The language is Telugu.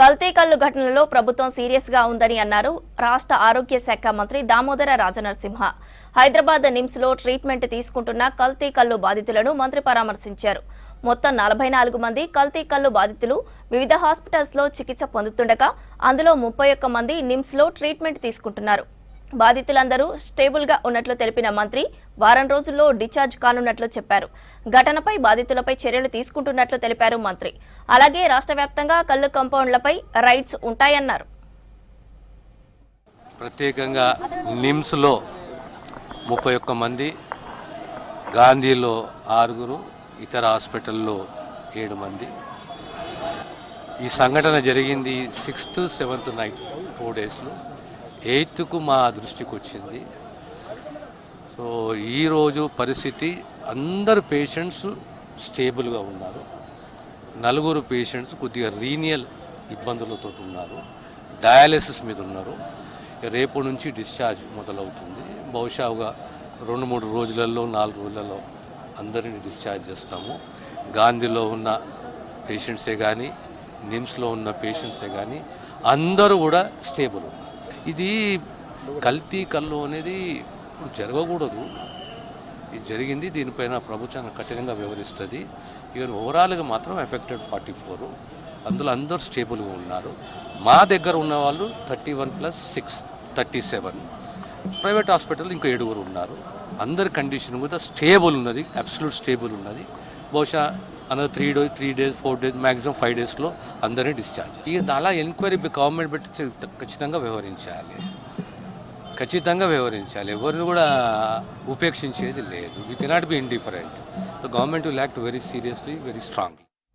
కల్తీ కల్లు ఘటనలో ప్రభుత్వం సీరియస్గా ఉందని అన్నారు రాష్ట్ర ఆరోగ్య శాఖ మంత్రి దామోదర రాజనరసింహ. హైదరాబాద్ నిమ్స్లో ట్రీట్మెంట్ తీసుకుంటున్న కల్తీ కల్లు బాధితులను మంత్రి పరామర్శించారు. మొత్తం నలభై నాలుగు మంది కల్తీ కల్లు బాధితులు వివిధ హాస్పిటల్స్లో చికిత్స పొందుతుండగా అందులో ముప్పై ఒక్క మంది నిమ్స్లో ట్రీట్మెంట్ తీసుకుంటున్నారు. బాధితులందరూ స్టేబుల్గా ఉన్నట్లు తెలిపిన మంత్రి వారం రోజుల్లో డిశ్చార్జ్ కానున్నట్లు చెప్పారు. ఘటనపై బాధితులపై చర్యలు తీసుకుంటున్నట్లు తెలిపారు మంత్రి. అలాగే రాష్ట్ర వ్యాప్తంగా కళ్ళు కంపౌండ్లపై రైడ్స్ ఉంటాయన్నారు. ప్రత్యేకంగా నిమ్స్లో ముప్పై ఒక్క మంది గాంధీలో ఆరుగురు ఇతర హాస్పిటల్లో ఏడు మంది. ఈ సంఘటన జరిగింది సిక్స్త్ సెవెంత్ నైట్ ఫోర్ డేస్లో. ఎయిత్కు మా దృష్టికి వచ్చింది. సో ఈరోజు పరిస్థితి అందరు పేషెంట్స్ స్టేబుల్గా ఉన్నారు. నలుగురు పేషెంట్స్ కొద్దిగా రీనియల్ ఇబ్బందులతో ఉన్నారు. డయాలసిస్ మీద ఉన్నారు. రేపు నుంచి డిశ్చార్జ్ మొదలవుతుంది. బహుశా ఒక రెండు మూడు రోజులలో నాలుగు రోజులలో అందరినీ డిశ్చార్జ్ చేస్తాము. గాంధీలో ఉన్న పేషెంట్సే కానీ నిమ్స్లో ఉన్న పేషెంట్సే కానీ అందరూ కూడా స్టేబుల్ ఉన్నారు. ఇది కల్తీ కళ్ళు అనేది ఇప్పుడు జరగకూడదు. ఇది జరిగింది దీనిపైన ప్రభుత్వం కఠినంగా వివరిస్తుంది. ఈవెన్ ఓవరాల్గా మాత్రం ఎఫెక్టెడ్ ఫార్టీ ఫోర్ అందులో అందరూ స్టేబుల్గా ఉన్నారు. మా దగ్గర ఉన్న వాళ్ళు thirty one plus six thirty seven. Private hospital ఇంకా ఏడుగురు ఉన్నారు. అందరి కండిషన్ కూడా స్టేబుల్ ఉన్నది అబ్సల్యూట్ స్టేబుల్ ఉన్నది. బహుశా another three days three days four days maximum five డేస్లో అందరినీ డిశ్చార్జ్ ఇక అలా ఎంక్వైరీ గవర్నమెంట్ పెట్టి ఖచ్చితంగా వ్యవహరించాలి. ఖచ్చితంగా వ్యవహరించాలి. ఎవరిని కూడా ఉపేక్షించేది లేదు. We cannot be indifferent the government will act very seriously very strongly